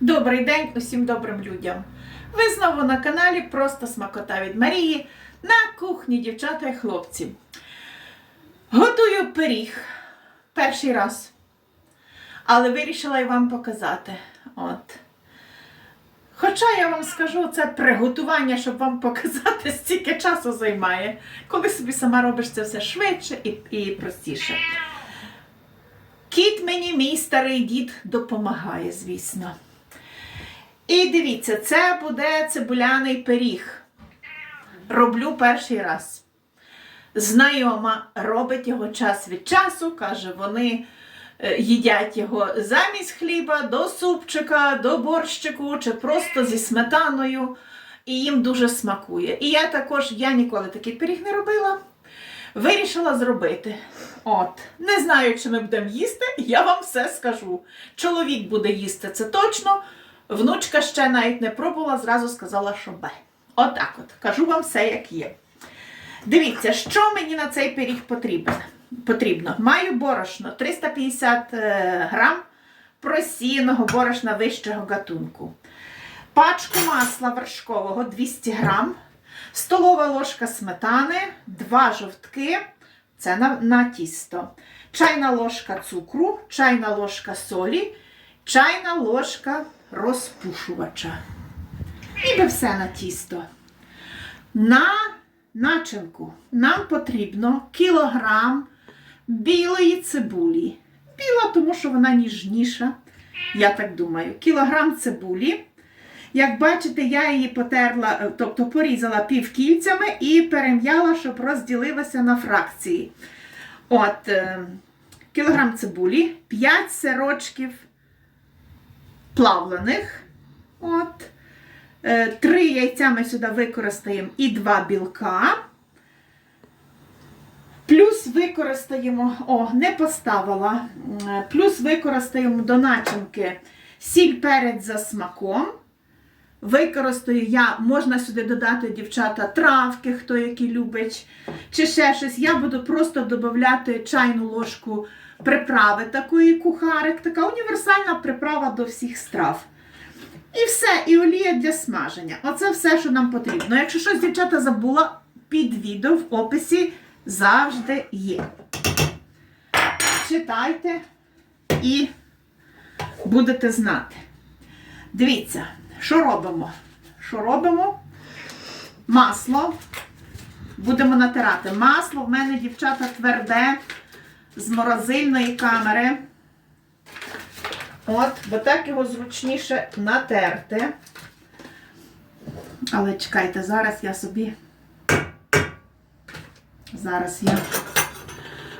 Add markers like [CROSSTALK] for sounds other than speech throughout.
Добрий день усім добрим людям. Ви знову на каналі Просто Смакота від Марії на кухні, дівчата і хлопці. Готую пиріг перший раз. Але вирішила і вам показати. От. Хоча я вам скажу, це приготування, щоб вам показати, [LAUGHS] стільки часу займає, коли собі сама робиш це все швидше і, і простіше. Кіт мені, мій старий дід, допомагає, звісно. І дивіться, це буде цибуляний пиріг. Роблю перший раз. Знайома робить його час від часу, каже, вони е, їдять його замість хліба, до супчика, до борщику чи просто зі сметаною. І їм дуже смакує. І я також, я ніколи такий пиріг не робила. Вирішила зробити. От, не знаю, чи ми будемо їсти, я вам все скажу. Чоловік буде їсти, це точно. Внучка ще навіть не пробувала, зразу сказала, що бе. Отак от. Кажу вам все, як є. Дивіться, що мені на цей пиріг потрібен. потрібно. Маю борошно 350 е, грам просіяного борошна вищого гатунку. Пачку масла вершкового 200 грам, столова ложка сметани, 2 жовтки, це на, на тісто, чайна ложка цукру, чайна ложка солі, чайна ложка розпушувача. Ніби все на тісто. На начинку нам потрібно кілограм білої цибулі. Біла, тому що вона ніжніша, я так думаю. Кілограм цибулі. Як бачите, я її потерла, е, тобто порізала півкільцями і перем'яла, щоб розділилася на фракції. От, е, кілограм цибулі, 5 сирочків плавлених. От. Е, Три яйця ми сюди використаємо і два білка. Плюс використаємо, о, не поставила. Плюс використаємо до начинки сіль перець за смаком. Використаю я, можна сюди додати, дівчата, травки, хто які любить, чи ще щось. Я буду просто додати чайну ложку приправи такої кухарик, така універсальна приправа до всіх страв. І все, і олія для смаження. Оце все, що нам потрібно. Якщо щось дівчата забула, під відео в описі завжди є. Читайте і будете знати. Дивіться, що робимо? Що робимо? Масло. Будемо натирати. Масло в мене, дівчата, тверде з морозильної камери. От, бо так його зручніше натерти. Але чекайте, зараз я собі. Зараз я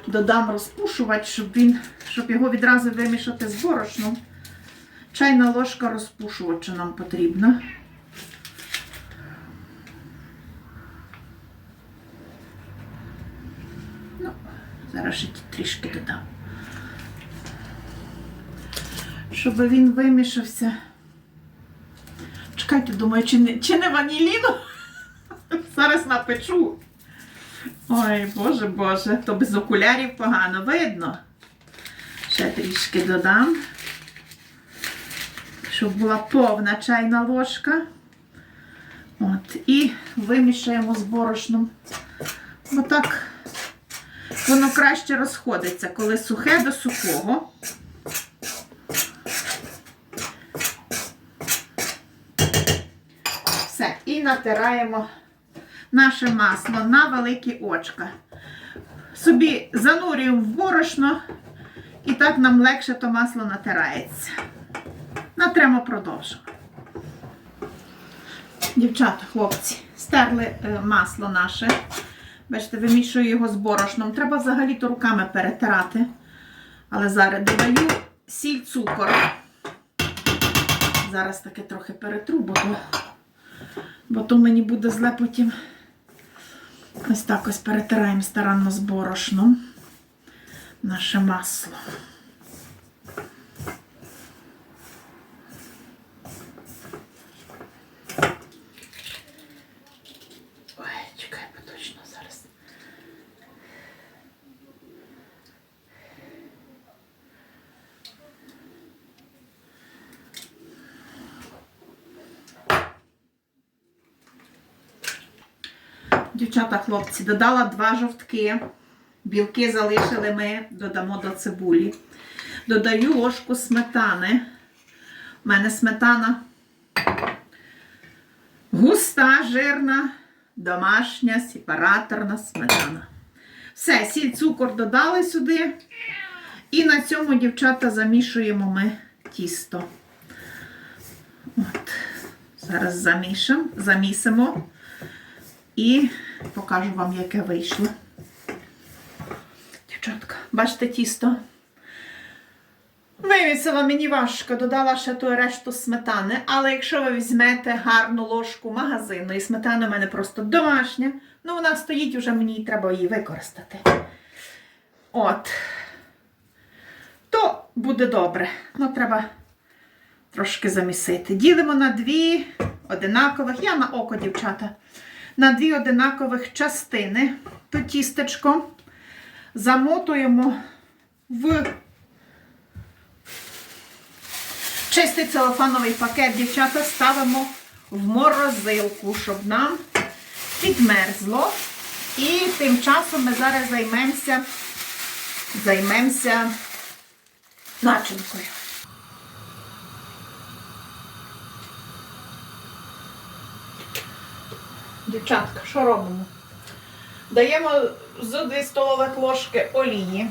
додам розпушувач, щоб він, щоб його відразу вимішати з борошном. Чайна ложка розпушувача нам потрібна. Ну, зараз ще трішки додам. Щоб він вимішався. Чекайте, думаю, чи не, чи не ваніліну? [LAUGHS] Зараз напечу. Ой, боже, боже, то без окулярів погано видно. Ще трішки додам, щоб була повна чайна ложка. От, і вимішаємо з борошном. Бо так воно краще розходиться, коли сухе до сухого. Все, і натираємо наше масло на великі очка. Собі занурюємо в борошно, і так нам легше то масло натирається. Натремо продовжимо. Дівчата, хлопці, стерли е, масло наше. Бачите, вимішую його з борошном. Треба взагалі-то руками перетирати. Але зараз додаю сіль, цукор. Зараз таке трохи перетру, бо то, бо то мені буде зле потім. Ось так ось перетираємо старанно з борошном наше масло. Ой, чекай, бо точно зараз. Дівчата, хлопці, додала два жовтки. Білки залишили ми, додамо до цибулі. Додаю ложку сметани. У мене сметана густа, жирна, домашня, сепараторна сметана. Все, сіль, цукор додали сюди. І на цьому, дівчата, замішуємо ми тісто. От. Зараз замішам, замісимо і покажу вам, яке вийшло. Дівчатка, бачите тісто? Вимісила мені важко, додала ще ту решту сметани, але якщо ви візьмете гарну ложку магазинної сметани, у мене просто домашня, ну вона стоїть уже, мені треба її використати. От. То буде добре. Ну, треба трошки замісити. Ділимо на дві одинакових, я на око, дівчата, на дві одинакових частини то тістечко замотуємо в чистий целофановий пакет, дівчата, ставимо в морозилку, щоб нам підмерзло. І тим часом ми зараз займемося, займемося начинкою. Дівчатка, що робимо? Даємо з 2 столових ложки олії.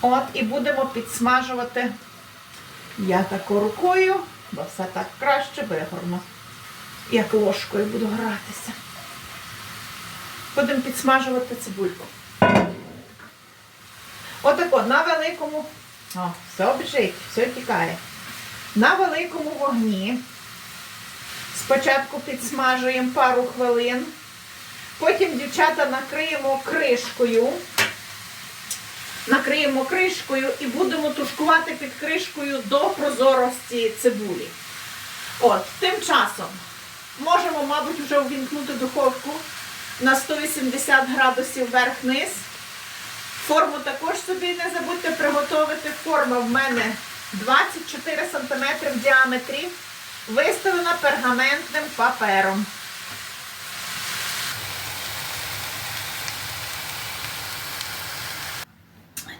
От, і будемо підсмажувати я тако рукою, бо все так краще вигорно. Як ложкою буду гратися. Будемо підсмажувати цибульку. Отако, на великому. О, все біжить, все тікає. На великому вогні. Спочатку підсмажуємо пару хвилин. Потім, дівчата, накриємо кришкою. Накриємо кришкою і будемо тушкувати під кришкою до прозорості цибулі. От, тим часом можемо, мабуть, вже увімкнути духовку на 180 градусів вверх-низ. Форму також собі не забудьте приготувати. Форма в мене 24 см в діаметрі, виставлена пергаментним папером.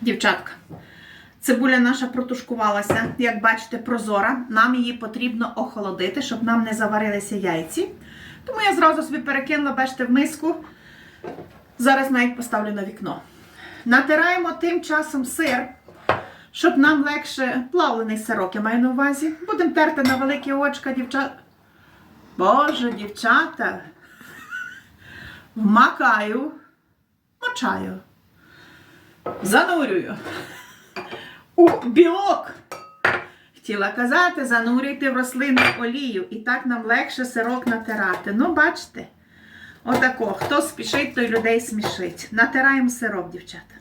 Дівчатка, цибуля наша протушкувалася, як бачите, прозора. Нам її потрібно охолодити, щоб нам не заварилися яйці. Тому я зразу собі перекинула, бачите, в миску. Зараз навіть поставлю на вікно. Натираємо тим часом сир, щоб нам легше плавлений сирок, я маю на увазі. Будемо терти на великі очка, дівчата. Боже, дівчата. Вмакаю, мочаю. Занурюю. У білок. Хотіла казати, занурюйте в рослинну олію. І так нам легше сирок натирати. Ну, бачите? Отако. Хто спішить, той людей смішить. Натираємо сирок, дівчата.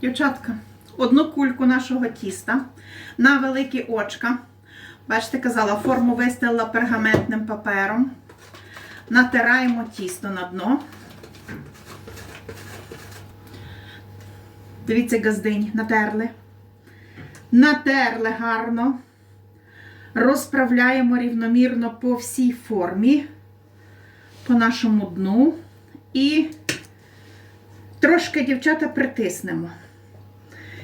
Дівчатка, одну кульку нашого тіста на великі очка. Бачите, казала, форму вистелила пергаментним папером. Натираємо тісто на дно. Дивіться, газдинь, натерли. Натерли гарно. Розправляємо рівномірно по всій формі, по нашому дну. І трошки, дівчата, притиснемо.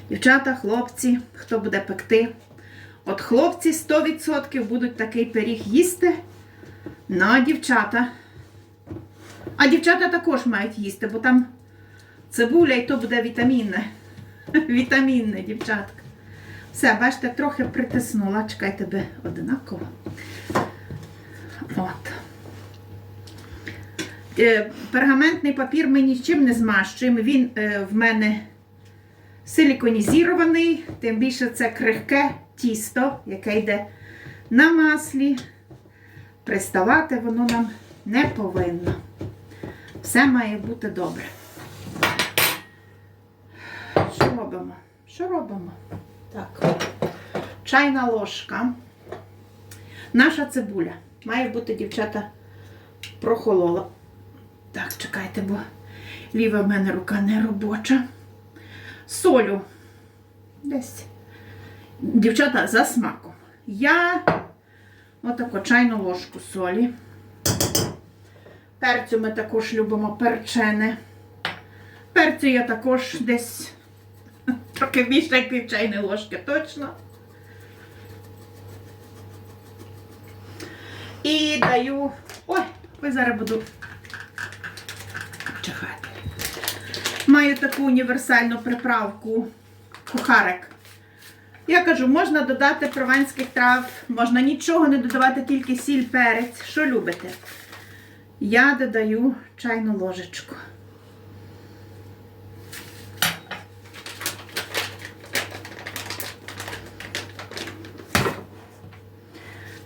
Дівчата, хлопці, хто буде пекти. От хлопці 100% будуть такий пиріг їсти. Ну, а дівчата. А дівчата також мають їсти, бо там цибуля і то буде вітамінне. [LAUGHS] Вітамінне, дівчатка. Все, бачите, трохи притиснула. Чекай тебе одинаково. От. Е, Пергаментний папір ми нічим не змащуємо. Він е, в мене силіконізірований, тим більше це крихке тісто, яке йде на маслі. Приставати воно нам не повинно. Все має бути добре. Що робимо? Що робимо? Так. Чайна ложка. Наша цибуля. Має бути, дівчата, прохолола. Так, чекайте, бо ліва в мене рука не робоча. Солю. Десь. Дівчата, за смаком. Я отаку чайну ложку солі. Перцю ми також любимо перчене. Перцю я також десь [LAUGHS] трохи більше як пів чайної ложки, точно. І даю. Ой, ой, зараз буду чихати. Маю таку універсальну приправку кухарик. Я кажу, можна додати прованських трав, можна нічого не додавати, тільки сіль, перець. Що любите? Я додаю чайну ложечку.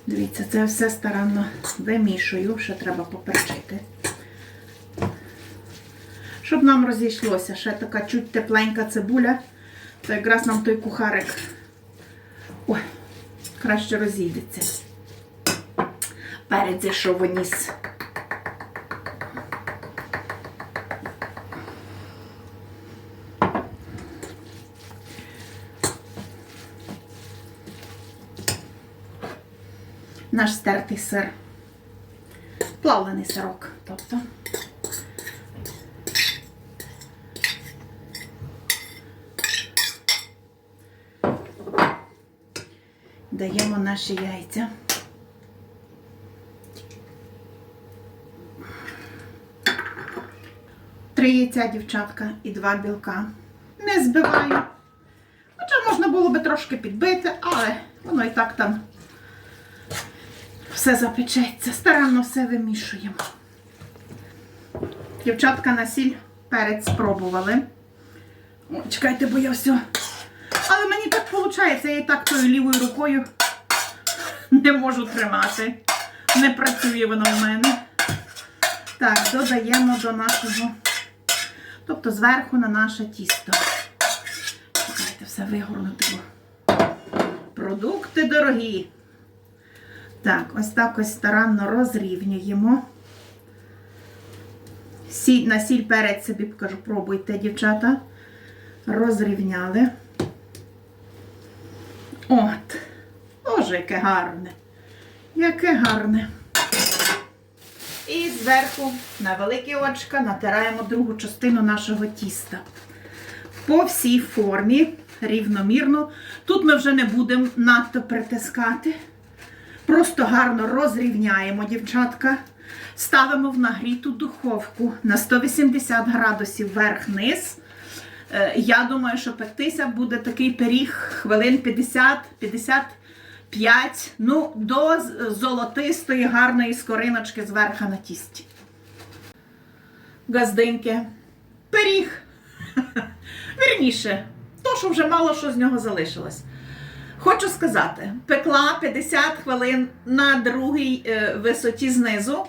Дивіться, це все старанно вимішую, ще треба поперчити. Щоб нам розійшлося, ще така чуть тепленька цибуля, то якраз нам той кухарик ой, краще розійдеться. Перець зійшов у. Наш стертий сир. Плавлений сирок, тобто. Даємо наші яйця. Три яйця, дівчатка, і два білка. Не збиваю. Хоча можна було би трошки підбити, але воно і так там все запечеться. Старанно все вимішуємо. Дівчатка на сіль перець спробували. О, чекайте, бо я все. Але мені так виходить, я і так тою лівою рукою не можу тримати. Не працює воно в мене. Так, додаємо до нашого, тобто зверху на наше тісто. Чекайте, все вигорнути. Продукти дорогі. Так, ось так ось старанно розрівнюємо. Сіль, на сіль перець собі покажу, пробуйте, дівчата. Розрівняли. От. Боже, яке гарне. Яке гарне. І зверху на великі очка натираємо другу частину нашого тіста. По всій формі, рівномірно. Тут ми вже не будемо надто притискати. Просто гарно розрівняємо, дівчатка. Ставимо в нагріту духовку на 180 градусів вверх-низ. Е, Я думаю, що пектися буде такий пиріг хвилин 50-55, ну, до золотистої гарної скориночки зверху на тісті. Газдинки. Пиріг. [LAUGHS] Вірніше, то, що вже мало що з нього залишилось. Хочу сказати, пекла 50 хвилин на другій е, висоті знизу.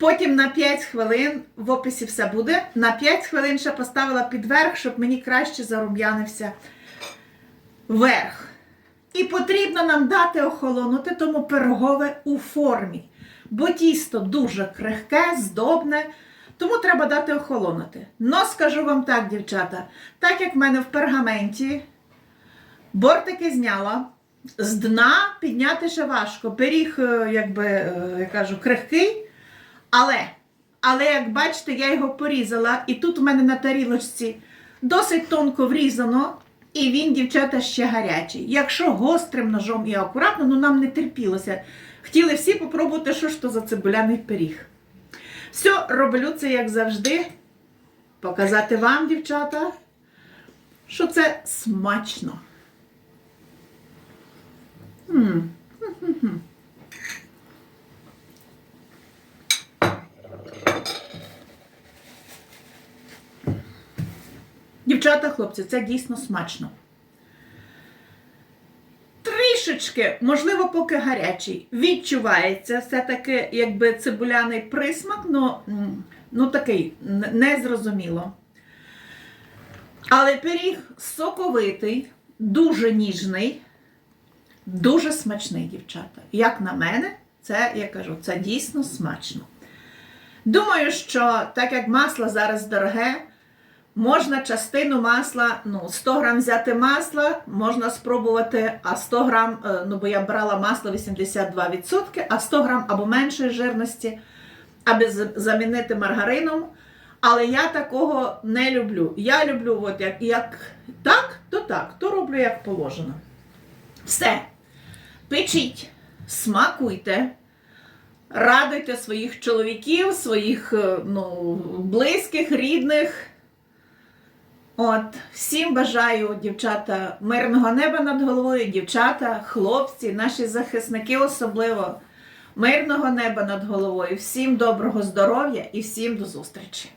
Потім на 5 хвилин в описі все буде. На 5 хвилин ще поставила під верх, щоб мені краще зарум'янився верх. І потрібно нам дати охолонути тому пирогове у формі. Бо тісто дуже крихке, здобне, тому треба дати охолонути. Но скажу вам так, дівчата, так як в мене в пергаменті бортики зняла, з дна підняти ще важко. Пиріг, е, якби, е, я кажу, крихкий. Але, але як бачите, я його порізала, і тут у мене на тарілочці досить тонко врізано, і він, дівчата, ще гарячий. Якщо гострим ножом і акуратно, ну нам не терпілося. Хотіли всі попробувати, що ж то за цибуляний пиріг. Все, роблю це, як завжди. Показати вам, дівчата, що це смачно. м Дівчата, хлопці, це дійсно смачно. Трішечки, можливо, поки гарячий, відчувається все-таки, якби цибуляний присмак, ну, ну такий незрозуміло. Але пиріг соковитий, дуже ніжний, дуже смачний, дівчата. Як на мене, це, я кажу, це дійсно смачно. Думаю, що так як масло зараз дороге, Можна частину масла, ну, 100 грам взяти масла, можна спробувати, а 100 грам, е, ну бо я брала масло 82%, а 100 грам або меншої жирності, аби замінити маргарином. Але я такого не люблю. Я люблю, от як, як так, то так, то роблю як положено. Все. Печіть, смакуйте, радуйте своїх чоловіків, своїх е, ну, близьких, рідних. От, всім бажаю, дівчата, мирного неба над головою, дівчата, хлопці, наші захисники особливо, мирного неба над головою. Всім доброго здоров'я і всім до зустрічі!